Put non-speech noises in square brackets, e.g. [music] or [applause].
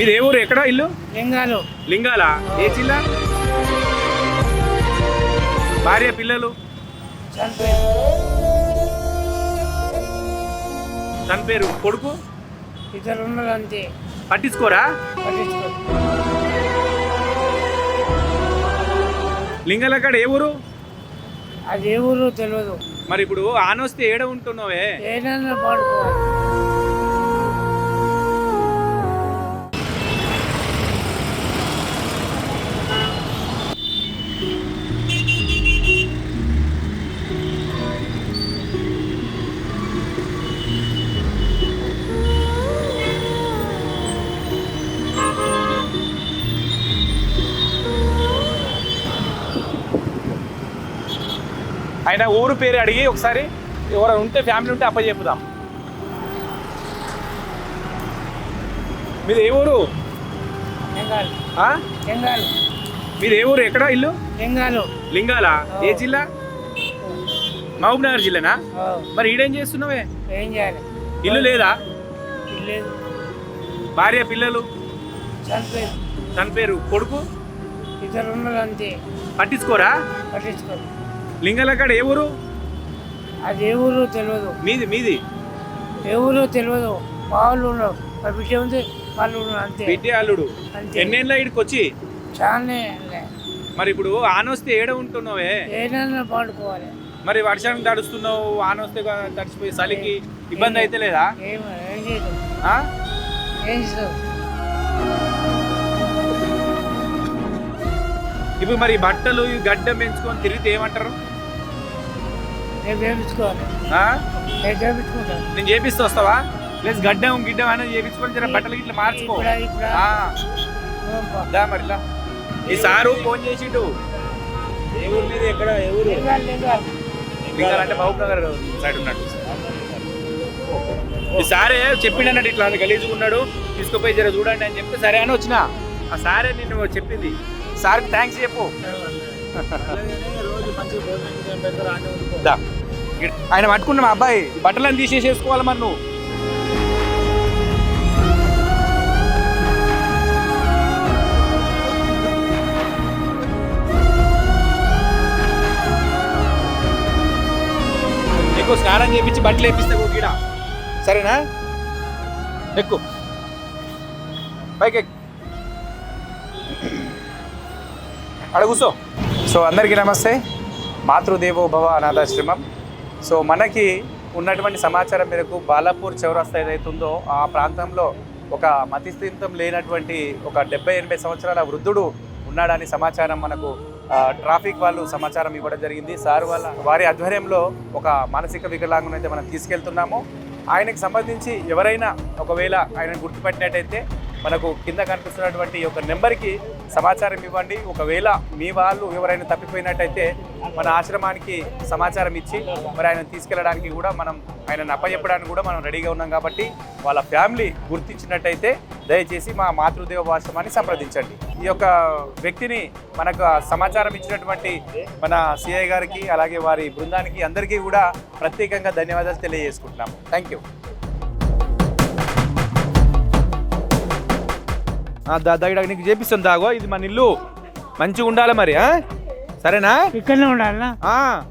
మీది ఏ ఊరు? ఎక్కడ ఇల్లు? లింగాలు. లింగాల? ఏ జిల్లా? భార్య పిల్లలు? తన పేరు కొడుకు? ఇద్దరు ఉన్నారు అంతే పట్టించుకోరా? పట్టించుకోరు. లింగాల కాడ ఏ ఊరు? అది ఏ ఊరు తెలియదు మరి ఇప్పుడు ఆనొస్తే ఏడ ఉంటున్నావే? ఏదైనా పాడుకోవాలి. ఆయన ఊరు పేరు అడిగి ఒకసారి ఎవరైనా ఉంటే ఫ్యామిలీ ఉంటే అప్ప చెప్పుదాం మీది ఏ ఊరు? మీది ఏ ఊరు? ఎక్కడ ఇల్లు? లింగాలు లింగాల. ఏ జిల్లా? మహబూబ్ నగర్ జిల్లానా మరి ఈడేం చేస్తున్నావే? ఏం చేయాలి? ఇల్లు లేదా? లేదు. భార్య పిల్లలు? చనిపోయారు. తన పేరు కొడుకు? ఇద్దరు ఉన్నారు అంతే. పట్టించుకోరా? పట్టించుకోరు. లింగాల కాడ ఏ ఊరు? అది ఏ ఊరు తెలియదు మీది మీది? ఏ ఊరు తెలియదు వాళ్ళు ఉన్నారు. మా బిడ్డ ఉంది వాళ్ళు ఉన్నారు అంతే. బిడ్డే అల్లుడు. అంతే. ఎన్నేళ్ళ ఇడికి వచ్చి చాలానే మరి ఇప్పుడు ఆనొస్తే ఏడ ఉంటున్నావే? ఏదైనా పాడుకోవాలి. మరి వర్షానికి తడుస్తున్నావు ఆనొస్తే తడిచిపోయి చలికి ఇబ్బంది అయితే లేదా? ఇప్పుడు మరి బట్టలు గడ్డం పెంచుకొని తిరిగితే ఏమంటారు? నేను చేపిస్తూ వస్తావా? ప్లస్ గడ్డం గిడ్డం అనేది చేపించుకొని జర బట్టలు ఇట్లా మార్చుకో. దా మరి. ఈ సారు ఫోన్ చేసిండు. ఏ ఊరు మీద ఎక్కడ? ఏ ఊరు? అంటే మహబూబ్ నగర్ సైడ్ ఉన్నాడు. ఈ సారే చెప్పిండు అన్నట్టు ఇట్లా గలీజుగా ఉన్నాడు. తీసుకుపోయి జర చూడండి అని చెప్తే సరే అని వచ్చిన. ఆ సారే నిన్ను చెప్పింది. సార్కి థ్యాంక్స్ చెప్పు. [laughs] దా. ఆయన పట్టుకున్న మా అబ్బాయి. బట్టలను తీసేసేసుకోవాలి మరి నువ్వు. ఎక్కువ స్నానం చేపించి బట్టలు వేపిస్తే గీడ. సరేనా? ఎక్కు. పైకి ఎక్కు. కూర్చో. సో అందరికీ నమస్తే. మాతృదేవో భవ అనాథాశ్రమం. సో మనకి ఉన్నటువంటి సమాచారం మేరకు బాలాపూర్ చౌరస్తా ఏదైతుందో ఆ ప్రాంతంలో ఒక మతిస్థితం లేనటువంటి ఒక డెబ్బై ఎనభై సంవత్సరాల వృద్ధుడు ఉన్నాడని సమాచారం మనకు ట్రాఫిక్ వాళ్ళు సమాచారం ఇవ్వడం జరిగింది. సార్ వాళ్ళ వారి ఆధ్వర్యంలో ఒక మానసిక వికలాంగునైతే మనం తీసుకెళ్తున్నాము. ఆయనకు సంబంధించి ఎవరైనా ఒకవేళ ఆయన గుర్తుపట్టినట్టయితే మనకు కింద కనిపిస్తున్నటువంటి ఒక యొక్క నెంబర్కి సమాచారం ఇవ్వండి. ఒకవేళ మీ వాళ్ళు ఎవరైనా తప్పిపోయినట్టయితే మన ఆశ్రమానికి సమాచారం ఇచ్చి మరి ఆయన తీసుకెళ్ళడానికి కూడా మనం ఆయనను అప్పచెప్పడానికి కూడా మనం రెడీగా ఉన్నాం కాబట్టి వాళ్ళ ఫ్యామిలీ గుర్తించినట్టయితే దయచేసి మా మాతృదేవ ఆశ్రమాన్ని సంప్రదించండి. ఈ యొక్క వ్యక్తిని మనకు సమాచారం ఇచ్చినటువంటి మన సిఐ గారికి అలాగే వారి బృందానికి అందరికీ కూడా ప్రత్యేకంగా ధన్యవాదాలు తెలియజేసుకుంటున్నాము. థ్యాంక్ యూ దగ్గర నీకు చేపిస్తాను దాగో ఇది మన ఇల్లు. మంచిగా ఉండాలి మరి? సరేనా? ఇక్కడనే ఉండాలనా? ఆ.